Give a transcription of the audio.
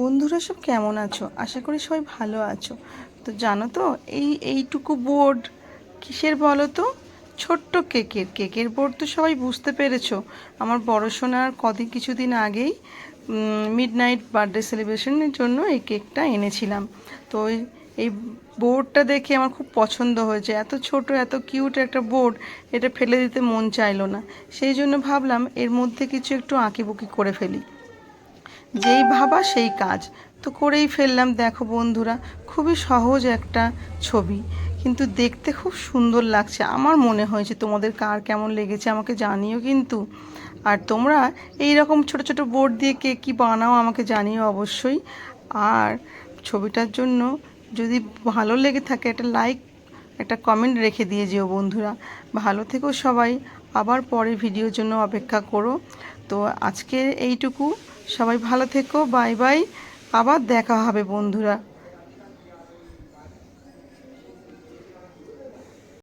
বন্ধুরা সব কেমন আছো? আশা করি সবাই ভালো আছো। তো জানো তো, এই এইটুকু বোর্ড কিসের বলো তো? ছোট্ট কেকের। কেকের বোর্ড তো সবাই বুঝতে পেরেছ। আমার বড় সোনার কদিন কিছুদিন আগেই মিড নাইট বার্থডে সেলিব্রেশনের জন্য এই কেকটা এনেছিলাম। তো এই বোর্ডটা দেখে আমার খুব পছন্দ হয়েছে। এত ছোট, এত কিউট একটা বোর্ড এটা ফেলে দিতে মন চাইলো না। সেই জন্য ভাবলাম এর মধ্যে কিছু একটু আঁকিবুকি করে ফেলি। যেই ভাবা সেই কাজ। তো করেই ফেললাম, দেখো বন্ধুরা, খুবই সহজ একটা ছবি। কিন্তু দেখতে খুব সুন্দর লাগছে। আমার মনে হয়েছে তোমাদের কার কেমন লেগেছে আমাকে জানিও কিন্তু। আর তোমরা এই রকম ছোট ছোট বোর্ড দিয়ে কে কী বানাও আমাকে জানিও অবশ্যই। আর ছবিটার জন্য যদি ভালো লেগে থাকে একটা লাইক, একটা কমেন্ট রেখে দিয়ে যেও বন্ধুরা। ভালো থেকো সবাই। আবার পরে ভিডিওর জন্য অপেক্ষা করো। তো আজকে এইটুকু। সবাই ভালো থেকো বাই বাই। আবার দেখা হবে বন্ধুরা।